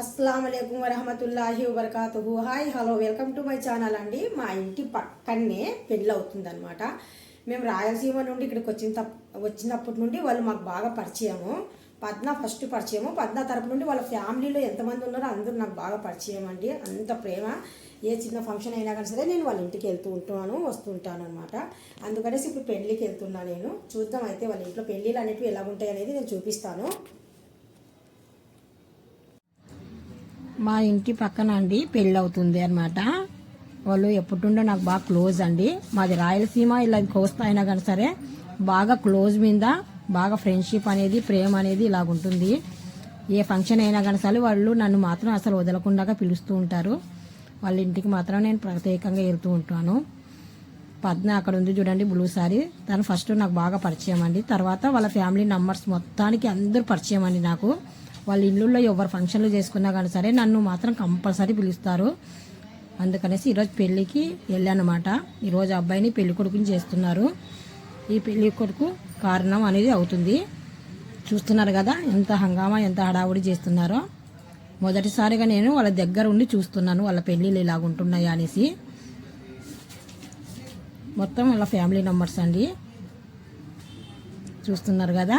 అస్సలం అయికం వరహమతుల్లాహి వబర్కాతుహు. Hi hello welcome to my channel అండి. మా ఇంటి పక్కనే పెళ్ళి అవుతుందన్నమాట మేము రాయలసీమ నుండి ఇక్కడికి వచ్చిన వచ్చినప్పటి నుండి వాళ్ళు మాకు బాగా పరిచయము. పద్మ ఫస్ట్ పరిచయము. పద్మ తరపు నుండి వాళ్ళ ఫ్యామిలీలో ఎంతమంది ఉన్నారో అందరూ నాకు బాగా పరిచయం అండి. అంత ప్రేమ. ఏ చిన్న ఫంక్షన్ అయినా కానీ సరే నేను వాళ్ళ ఇంటికి వెళ్తూ ఉంటాను వస్తుంటాను అనమాట అందుకనేసి ఇప్పుడు పెళ్ళికి వెళ్తున్నా నేను. చూద్దాం అయితే వాళ్ళ ఇంట్లో పెళ్ళిళ్ళు అనేవి ఎలా ఉంటాయి అనేది నేను చూపిస్తాను. మా ఇంటి పక్కన అండి పెళ్ళి అవుతుంది అనమాట వాళ్ళు ఎప్పుడుండో నాకు బాగా క్లోజ్ అండి. మాది రాయలసీమ ఇలా కోస్తా అయినా కానీ సరే బాగా క్లోజ్ మీద బాగా ఫ్రెండ్షిప్ అనేది ప్రేమ అనేది ఇలాగుంటుంది ఏ ఫంక్షన్ అయినా కానీ సరే వాళ్ళు నన్ను మాత్రం అసలు వదలకుండా పిలుస్తూ ఉంటారు. వాళ్ళ ఇంటికి మాత్రం నేను ప్రత్యేకంగా వెళ్తూ ఉంటాను. పద్మ అక్కడ ఉంది చూడండి బ్లూ సారీ తను ఫస్ట్ నాకు బాగా పరిచయం అండి. తర్వాత వాళ్ళ ఫ్యామిలీ నంబర్స్ మొత్తానికి అందరూ పరిచయం అండి నాకు. వాళ్ళ ఇల్లుల్లో ఎవరు ఫంక్షన్లు చేసుకున్నా కానీ సరే నన్ను మాత్రం కంపల్సరీ పిలుస్తారు. అందుకనేసి ఈరోజు పెళ్ళికి వెళ్ళానమాట. ఈరోజు అబ్బాయిని పెళ్ళి కొడుకుని చేస్తున్నారు. ఈ పెళ్ళి కొడుకు కారణం అనేది అవుతుంది. చూస్తున్నారు కదా ఎంత హంగామా ఎంత హడావుడి చేస్తున్నారో. మొదటిసారిగా నేను వాళ్ళ దగ్గర ఉండి చూస్తున్నాను వాళ్ళ పెళ్ళిళ్ళు ఇలాగుంటున్నాయా అనేసి. మొత్తం వాళ్ళ ఫ్యామిలీ మెంబర్స్ అండి. చూస్తున్నారు కదా.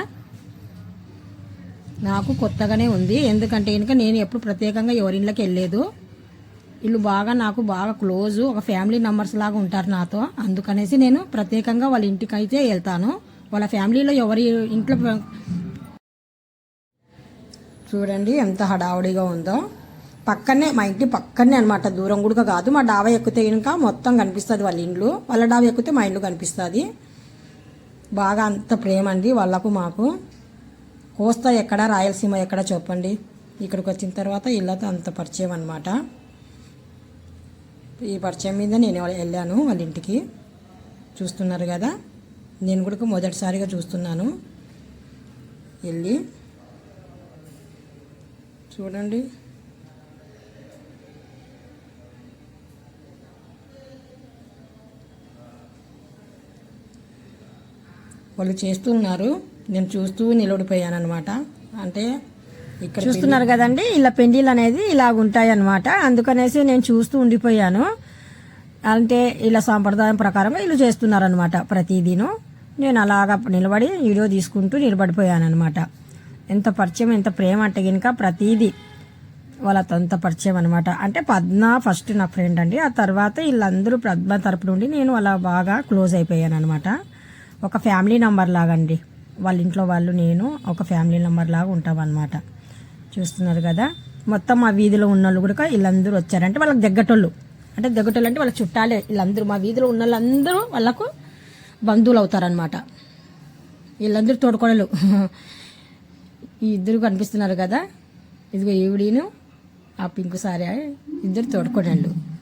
నాకు కొత్తగానే ఉంది. ఎందుకంటే కనుక నేను ఎప్పుడు ప్రత్యేకంగా ఎవరిళ్ళకి వెళ్ళలేదు. వీళ్ళు బాగా నాకు బాగా క్లోజ్ ఒక ఫ్యామిలీ మెంబర్స్ లాగా ఉంటారు నాతో. అందుకనేసి నేను ప్రత్యేకంగా వాళ్ళ ఇంటికి అయితే వెళ్తాను. వాళ్ళ ఫ్యామిలీలో ఎవరి ఇంట్లో చూడండి ఎంత హడావుడిగా ఉందో. పక్కనే మా ఇంటి పక్కనే అనమాట దూరం కూడా కాదు. మా డాబా ఎక్కితే కనుక మొత్తం కనిపిస్తుంది వాళ్ళ ఇండ్లు. వాళ్ళ డాబా ఎక్కితే మా ఇండ్లు కనిపిస్తుంది. బాగా అంత ప్రేమ అండి వాళ్ళకు మాకు. కోస్తా ఎక్కడ రాయలసీమ ఎక్కడ చెప్పండి ఇక్కడికి వచ్చిన తర్వాత ఇళ్ళతో అంత పరిచయం అనమాట ఈ పరిచయం మీద నేను వెళ్ళాను వాళ్ళ ఇంటికి. చూస్తున్నారు కదా? నేను కూడా మొదటిసారిగా చూస్తున్నాను. వెళ్ళి చూడండి. వాళ్ళు చేస్తున్నారు. నేను చూస్తూ నిలబడిపోయాను అనమాట అంటే ఇక్కడ చూస్తున్నారు కదండి ఇలా పెండిలు అనేది ఇలాగ ఉంటాయి అనమాట అందుకనేసి నేను చూస్తూ ఉండిపోయాను. అంటే ఇలా సాంప్రదాయం ప్రకారం వీళ్ళు చేస్తున్నారు అనమాట ప్రతిదీను. నేను అలాగా నిలబడి వీడియో తీసుకుంటూ నిలబడిపోయాను అనమాట ఎంత పరిచయం ఎంత ప్రేమ అంటే కనుక ప్రతిదీ వాళ్ళతో అంత పరిచయం అనమాట అంటే పద్మ ఫస్ట్ నా ఫ్రెండ్ అండి. ఆ తర్వాత వీళ్ళందరూ పద్మ తరపు నుండి నేను అలా బాగా క్లోజ్ అయిపోయాను అనమాట ఒక ఫ్యామిలీ నంబర్ లాగా అండి వాళ్ళ ఇంట్లో వాళ్ళు నేను ఒక ఫ్యామిలీ మెంబర్ లాగా ఉంటాం అనమాట చూస్తున్నారు కదా? మొత్తం మా వీధిలో ఉన్న వాళ్ళు కూడా వీళ్ళందరూ వచ్చారంటే వాళ్ళకి దగ్గటోళ్ళు. అంటే దగ్గటోళ్ళు అంటే వాళ్ళ చుట్టాలే. వీళ్ళందరూ మా వీధిలో ఉన్న వాళ్ళందరూ వాళ్ళకు బంధువులు అవుతారనమాట వీళ్ళందరూ తోడుకోడలు. ఈ ఇద్దరు కనిపిస్తున్నారు కదా? ఇదిగో ఈవిడీను ఆ పింక్ సారీ ఇద్దరు తోడుకోడళ్ళు.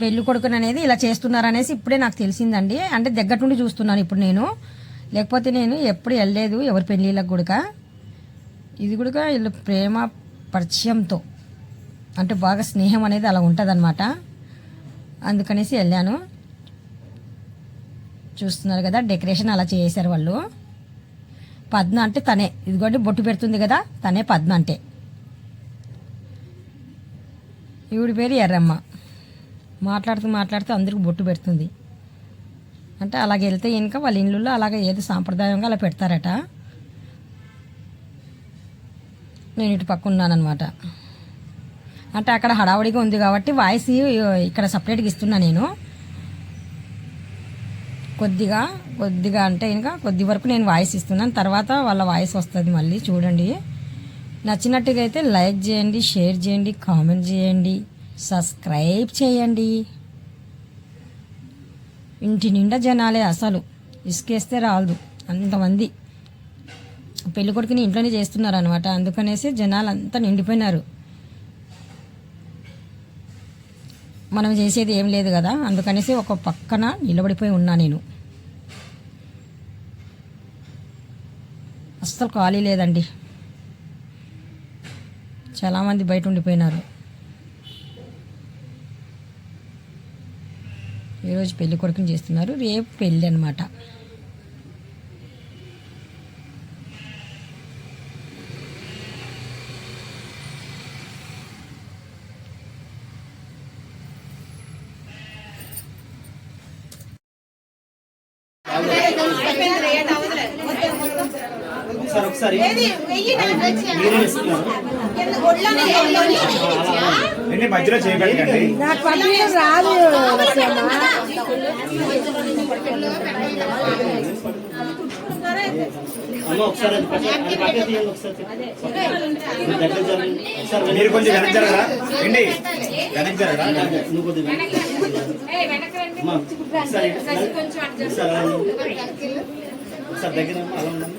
పెళ్ళి కొడుకుని అనేది ఇలా చేస్తున్నారనేసి ఇప్పుడే నాకు తెలిసిందండి. అంటే దగ్గర నుండి చూస్తున్నాను ఇప్పుడు నేను. లేకపోతే నేను ఎప్పుడు వెళ్ళలేదు ఎవరి పెళ్ళిళ్ళకి కూడా ఇది కూడా వీళ్ళు ప్రేమ పరిచయంతో అంటే బాగా స్నేహం అనేది అలా ఉంటుంది అందుకనేసి వెళ్ళాను. చూస్తున్నారు కదా డెకరేషన్ అలా చేశారు వాళ్ళు. పద్మ అంటే తనే. ఇదిగోండి బొట్టు పెడుతుంది కదా తనే పద్మ అంటే. ఈవిడి పేరు ఎర్రమ్మ. మాట్లాడుతూ మాట్లాడుతూ అందరికి బొట్టు పెడుతుంది. అంటే అలాగే వెళ్తే ఇంకా వాళ్ళ ఇండ్లలో అలాగే ఏదో సాంప్రదాయంగా అలా పెడతారట. నేను ఇటు పక్క ఉన్నానమాట అంటే అక్కడ హడావుడిగా ఉంది కాబట్టి వాయిస్ ఇక్కడ సపరేట్గా ఇస్తున్నా నేను. కొద్దిగా కొద్దిగా అంటే ఇంకా కొద్ది వరకు నేను వాయిస్ ఇస్తున్నాను. తర్వాత వాళ్ళ వాయిస్ వస్తుంది మళ్ళీ చూడండి. నచ్చినట్టుగా అయితే లైక్ చేయండి షేర్ చేయండి కామెంట్ చేయండి. సబ్స్క్రైబ్ చేయండి. ఇంటి నిండా జనాలే అసలు. ఇసుకేస్తే రాదు అంతమంది. పెళ్ళి కొడుకుని ఇంట్లోనే చేస్తున్నారు అనమాట అందుకనేసి జనాలు అంతా నిండిపోయినారు. మనం చేసేది ఏం లేదు కదా. అందుకనేసి ఒక పక్కన నిలబడిపోయి ఉన్నా నేను. అస్సలు ఖాళీ లేదండి. చాలామంది బయట ఉండిపోయినారు. ఈరోజు పెళ్ళి కొడుకుని చేస్తున్నారు. రేపు పెళ్ళి అనమాట ఒకసారి ఒకసారి ఏది వెయ్యి నాకు వచ్చి మీరే ఇస్తున్నారు కింద ఒళ్ళోనే ఒళ్ళోనే ఏంటి మధ్యలో చేయబెట్టండి నాకు పంపించడం రాదు అమ్మ ఒకసారి మీరు దగ్గర. ఒకసారి వెనక్కి మీరు కొంచెం వెనక్కి జరగరా ఏంటి జరగరా. నువ్వు కొద్దిగా ఒకసారి ఒకసారి అలా ఉండండి.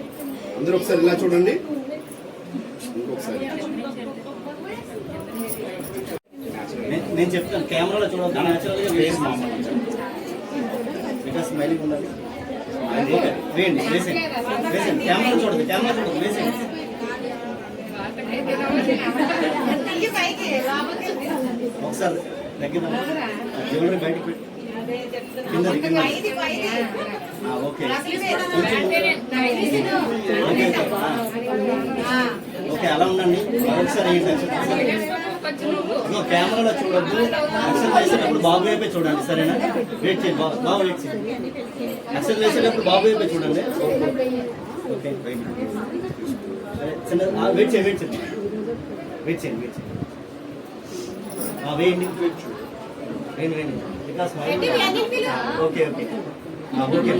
అందరూ ఒకసారి ఇలా చూడండి. ఇంకొకసారి. నేను- చెప్తాను కెమెరాలో చూడద్దు న్యాచురల్గా ఫేస్ మామూలు ఇంకా స్మైలింగ్ ఉండాలి వేయండి వేసేయండి. వేసేయండి. కెమెరా చూడదు కెమెరా చూడదు వేసేయండి. ఒకసారి దగ్గర జ్యువెలరీ బయటకు పెట్టి. ఓకే ఓకే అలా ఉండండి. మరొకసారి కెమెరాలో చూడద్దు. ఎక్సెల్ వేసేటప్పుడు బాబు వైపే చూడండి సరేనా? వెయిట్ చేయండి బాబు వెయిట్ చేయండి ఎక్సెల్ వేసేటప్పుడు బాబు వైపే చూడండి. ఓకే వెయిట్ చిన్న వెయిట్ చేయండి వెయిట్ చేయండి వెయిట్ చేయండి వెయిట్ చేయండి ఆ, వేయండి వేయండి వేయండి. వికాస్. ఓకే ఓకే ఆ, ఓకే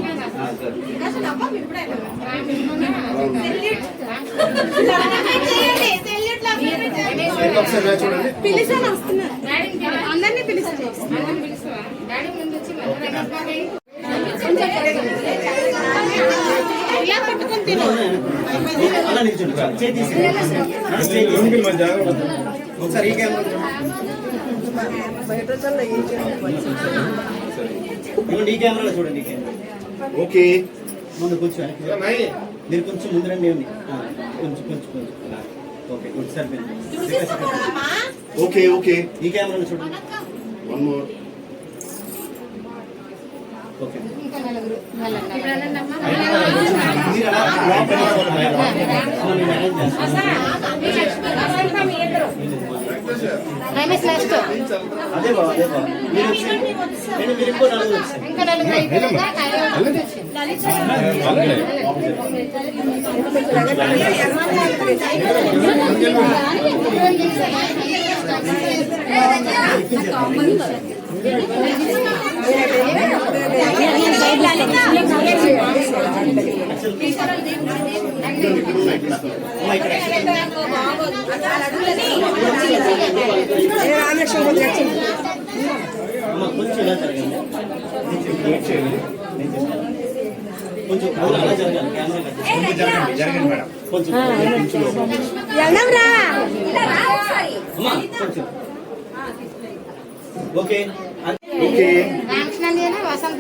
పిలిచాను వస్తున్నారు అందరినీ పిలిచాను అలా తీసి. ఒకసారి ఈ కెమెరా ఇవ్వండి ఈ కెమెరాలో చూడండి ఈ కెమెరా ఓకే ముందు కొంచెం. మీరు కొంచెం ముందు రండి కొంచెం కొంచెం కొంచెం. ఓకే సరిపోయింది చూసేసుకోకూడదమ్మా ఓకే ఓకే ఈ కెమెరాలో చూడండి వన్ మోర్ ఓకే మీరు రమేష్ నెక్స్ట్. ఇంకా నలుగురు అయిపోయిందా? అమ్మ, ఇక్కడ అమ్మ కొంచెం ఇలా జరగండి కొంచెం వెయిట్ చేయండి నేను చెప్తాను. కొంచెం అలా అలా జరగాలి కెమెరా కట్ చేసి. కొంచెం జరగండి జరగండి మేడం కొంచెం కొంచెం లోపల. అమ్మా కొంచెం ఓకే ఓకే రామకృష్ణ నేను వసంత